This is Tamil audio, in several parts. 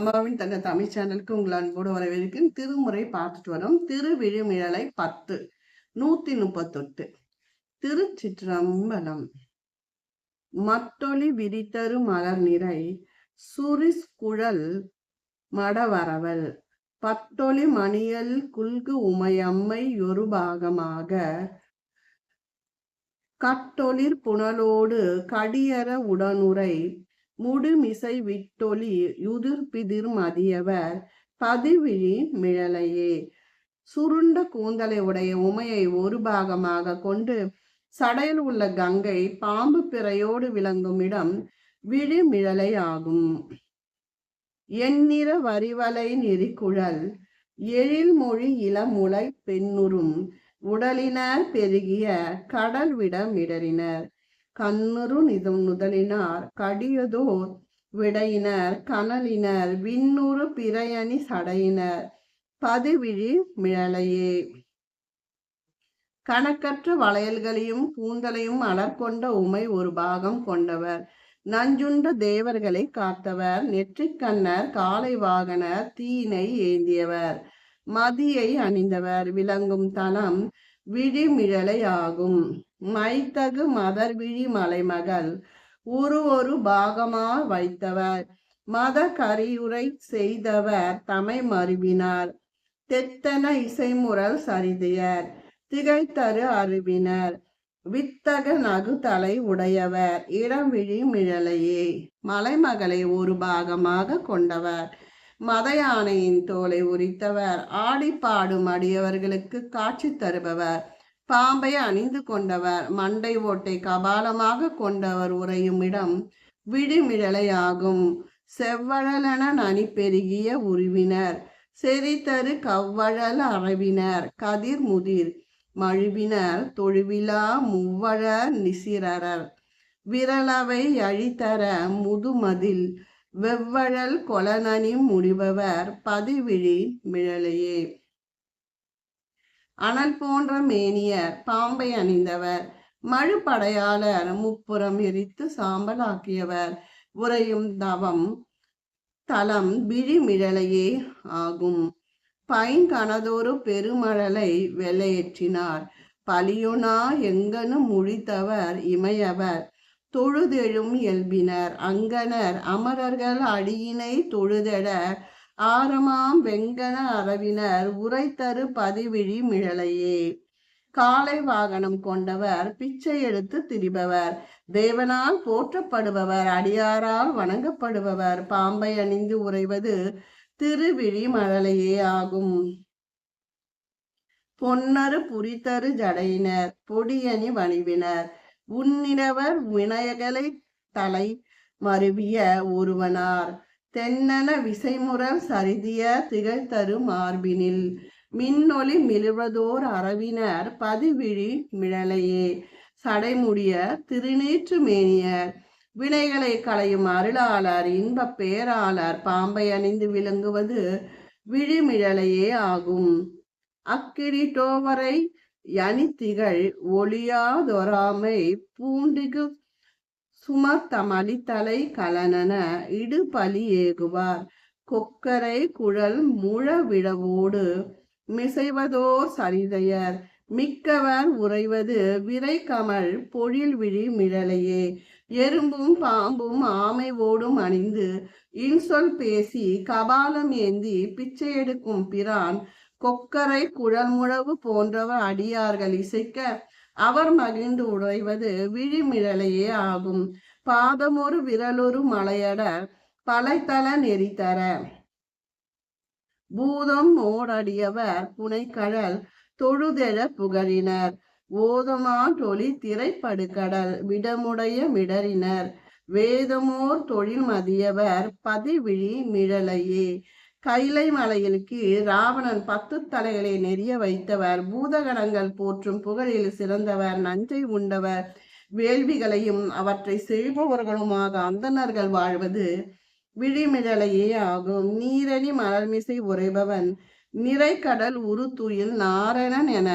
மாமாவின் தங்க தமிழ் சேனலுக்கு உங்கள் அன்போடு வரவேற்கும் திருமுறை பார்த்துட்டு வரோம். திருவிழுமிழலை பத்து நூத்தி முப்பத்தொட்டு. திருச்சிற்றம்பலம். மத்தொளி விரித்தரு மலர் நிறை சுரிஸ் குழல் மடவரவல். பத்தொளி மணியல் குல்கு உமையம்மை ஒரு பாகமாக கட்டொளிர் புனலோடு கடியற உடனுரை முடுமிசை விட்டொளி யுதிர்பிதிர் மதியவர் பதிவிழி மிழலையே. சுருண்ட கூந்தலை உடைய உமையை ஒரு பாகமாக கொண்டு சடையில் உள்ள கங்கை பாம்பு பிறையோடு விளங்கும் இடம் விழிமிழலை ஆகும். எண்ணிற வரிவலை நெறிக்குழல் எழில்மொழி இளமுலை பெண்ணுறும் உடலினர் பெருகிய கடல் விட மிடறினர். கண்ணுறு நிதம் நுதலினார். கடியதோர் விடையினர். கனலினர். விண்ணுறு பிறையணி சடையினர். பதிவிழி மிழலையே. கணக்கற்ற வளையல்களையும் கூந்தலையும் அலர்கொண்ட உமை ஒரு பாகம் கொண்டவர். நஞ்சுண்ட தேவர்களை காத்தவர். நெற்றிக்கண்ணர் காலை வாகனர் தீனை ஏந்தியவர். மதியை அணிந்தவர். விளங்கும் தனம் விழிமிழலை ஆகும் மைத்தகு மதர் விழி மலைமகள் ஒரு ஒரு பாகமா வைத்தவர். மத கரியுரை செய்தவர் தமை மருவினார். தெத்தன இசைமுறல் சரிதையர். திகைத்தரு அருவினர். வித்தக நகுதலை உடையவர். இடம்விழி மிழலையே மலைமகளை ஒரு பாகமாக கொண்டவர். மத யானையின் தோலை உரித்தவர். ஆடி பாடும் அடியவர்களுக்கு காட்சி தருபவர். பாம்பை அணிந்து கொண்டவர். மண்டை ஓட்டை கபாலமாக கொண்டவர் உறையும் இடம் விடுமிழலையாகும் செவ்வழலென நனி பெருகிய உருவினர். செறித்தரு கவ்வழல் அரவினர் கதிர் முதிர் மழுவினர். தொழுவிழா முவ்வழ நிசிரர் விரலவை அழித்தர முதுமதில் வெவ்வழல் கொலனனி முடிபவர் பதிவிழி மிழலையே. அனல் போன்ற மேனியர் பாம்பை அணிந்தவர். மழுப்படையாளர் முப்புறம் எரித்து சாம்பலாக்கியவர். உறையும் தவம் தலம் விழிமிழலையே ஆகும். பைங்கனதொரு பெருமழலை வெள்ளையேற்றினார். பலியுனா எங்கனும் முழித்தவர் இமையவர். தொழுதெழும் இயல்பினர். அங்கனர் அமரர்கள் அடியினை தொழுதெட ஆரமாம் வெங்கன அரவினர் உரைத்தரு பதிவிழி மிழலையே. காலை வாகனம் கொண்டவர் பிச்சை எடுத்து திரிபவர். தேவனால் போற்றப்படுபவர் அடியாரால் வணங்கப்படுபவர். பாம்பை அணிந்து உறைவது திருவிழி மழலையே ஆகும். பொன்னரு புரித்தரு ஜடையினர். பொடியணி வணிவினர். உன்னினவர் வினயகளை தலை மருவிய ஒருவனார். தென்னன விசைமுறம் சரிதிய திகழ்தரு மார்பினில். மின்னொளி மிழுவதோர் அரவினர் பதிவிழி மிழலையே. சடைமுடிய திருநீற்று மேனியர். வினைகளை களையும் அருளாளர் இன்பப் பேராளர் பாம்பை அணிந்து விளங்குவது விழிமிழலையே ஆகும். அக்கிரிட்டோவரை யனித்திகள் ஒளியாதொராமை பூண்டிகு சுமத்தமளித்தலை கலனன இடுபலி ஏகுவார். கொக்கரை குழல் முழவிடவோடு மிசைவதோர் சரிதையர். மிக்கவர் உறைவது விரை கமல் பொழில் விழி மிழலையே. எறும்பும் பாம்பும் ஆமை ஓடும் அணிந்து இன்சொல் பேசி கபாலம் ஏந்தி பிச்சை எடுக்கும் பிரான். கொக்கரை குழல் முழவு போன்றவர் அடியார்கள் இசைக்க அவர் மகிழ்ந்து உடைவது விழிமிழலையே ஆகும். பாதமொரு விரலொரு மலையட பலைத்தல நெறித்தர. பூதம் ஓடடியவர் புனைக்கடல் தொழுதெழ புகழினர். ஓதமா தொழி திரைப்படுக்கடல் விடமுடைய மிடறினர். வேதமோர் தொழில் மதியவர் பதிவிழி மிழலையே. கைலை மலையில் கீழ் ராவணன் பத்து தலைகளை நெறிய வைத்தவர் பூதகணங்கள் போற்றும் புகழில் சிறந்தவர் நஞ்சை உண்டவர் வேள்விகளையும் அவற்றை செய்பவர்களுமாக அந்தணர்கள் வாழ்வது விழிமிழலையே ஆகும். நீரணி மலர்மிசை உறைபவன் நிறைக்கடல் உருத்துயில் நாரணன் என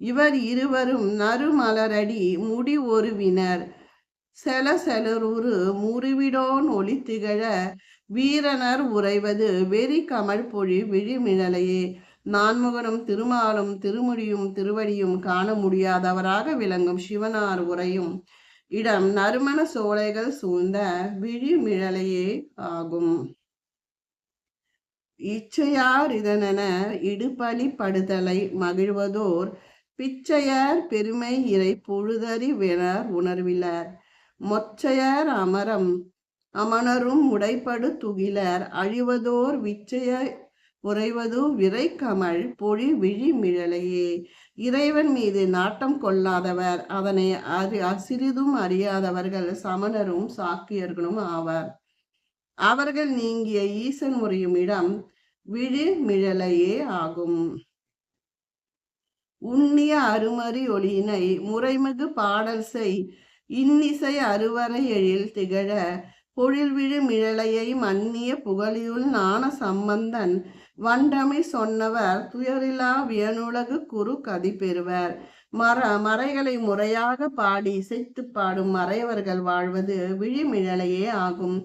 இவர் இருவரும் நறுமலரடி முடி ஒருவினர். செல செலருரு முறிவிடோன் ஒளி திகழ வீரனர் உறைவது வெறி கமல் பொழி விழிமிழலையே நான்முகனும் திருமாலும் திருமுடியும் திருவடியும் காண முடியாதவராக விளங்கும் சிவனார் உரையும் இடம் நறுமண சோலைகள் சூழ்ந்த விழிமிழலையே ஆகும். இச்சையார் இதனென இடுபலி படுதலை மகிழ்வதோர் பிச்சையர் பெருமை இறை பொழுதறிவினர் உணர்விலர். மொச்சையர் அமரம். அமணரும் உடைப்படு துகிலர். அழிவதோர் விச்சைய உறைவது விரை கமல் பொழி விழி மிழலையே. இறைவன் மீது நாட்டம் கொள்ளாதவர். அதனை அறி சிறிதும் அறியாதவர்கள் சமணரும் சாக்கியர்களும் ஆவர். அவர்கள் நீங்கிய ஈசன் முறையும் இடம் விழி மிழலையே ஆகும். உண்ணிய அருமறி ஒளியினை முறைமிகு பாடல் செய் இன்னிசை அறுவரை எழில் திகழ பொழில்விழு மிழலையை மன்னிய புகழியுள் ஞான சம்பந்தன் வண்டமை சொன்னவர் துயரிலா வியனுலகு குரு கதி பெறுவர். மர மறைகளை முறையாக பாடி இசைத்து பாடும் மறைவர்கள் வாழ்வது விழிமிழலையே ஆகும்.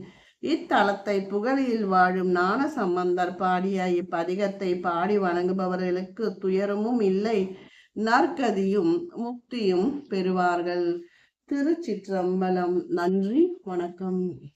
இத்தலத்தை புகழில் வாழும் ஞான சம்பந்தர் பாடிய இப்பதிகத்தை பாடி வணங்குபவர்களுக்கு துயரமும் இல்லை நற்கதியும் முக்தியும் பெறுவார்கள். திருச்சிற்றம்பலம். நன்றி வணக்கம்.